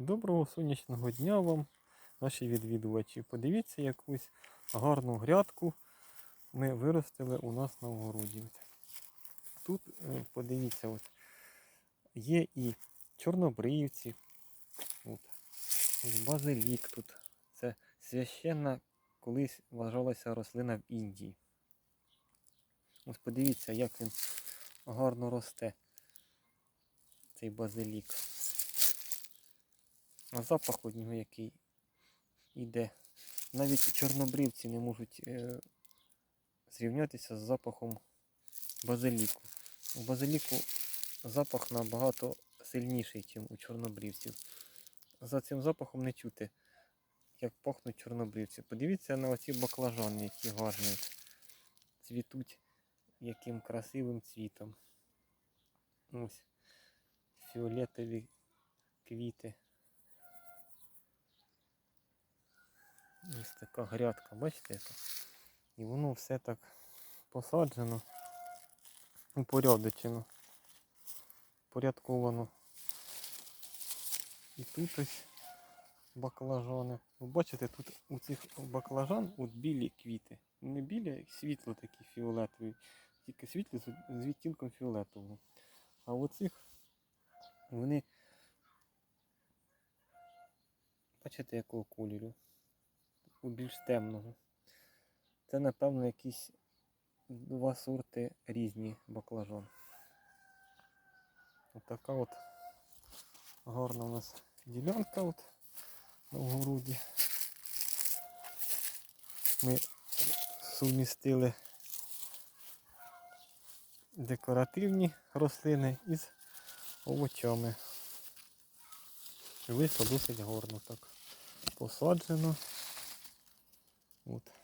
Доброго сонячного дня вам, наші відвідувачі. Подивіться, якусь гарну грядку ми виростили у нас на огороді. Тут, е, подивіться, от, є і чорнобривці, от, базилік тут. Це священна колись вважалася рослина в Індії. Ось подивіться, як він гарно росте, цей базилік. А запах у нього який йде. Навіть чорнобривці не можуть е, зрівнятися з запахом базиліку. У базиліку запах набагато сильніший, ніж у чорнобривців. За цим запахом не чути, як пахнуть чорнобривці. Подивіться на оці баклажани, які гарні цвітуть яким красивим цвітом. Ось фіолетові квіти. Ось така грядка, бачите яка? І воно все так посаджено, упорядочено, порядковано. І тут ось баклажани. Ви бачите, тут у цих баклажан от білі квіти. Не білі, як світло такі фіолетові, тільки світлі з відтінком фіолетового. А у цих вони, бачите, якого кольору? У більш темного. Це, напевно, якісь два сорти різні баклажан. Отака от гарна у нас ділянка от на огороді. Ми сумістили декоративні рослини із овочами. Вийшло досить гарно так посаджено. От.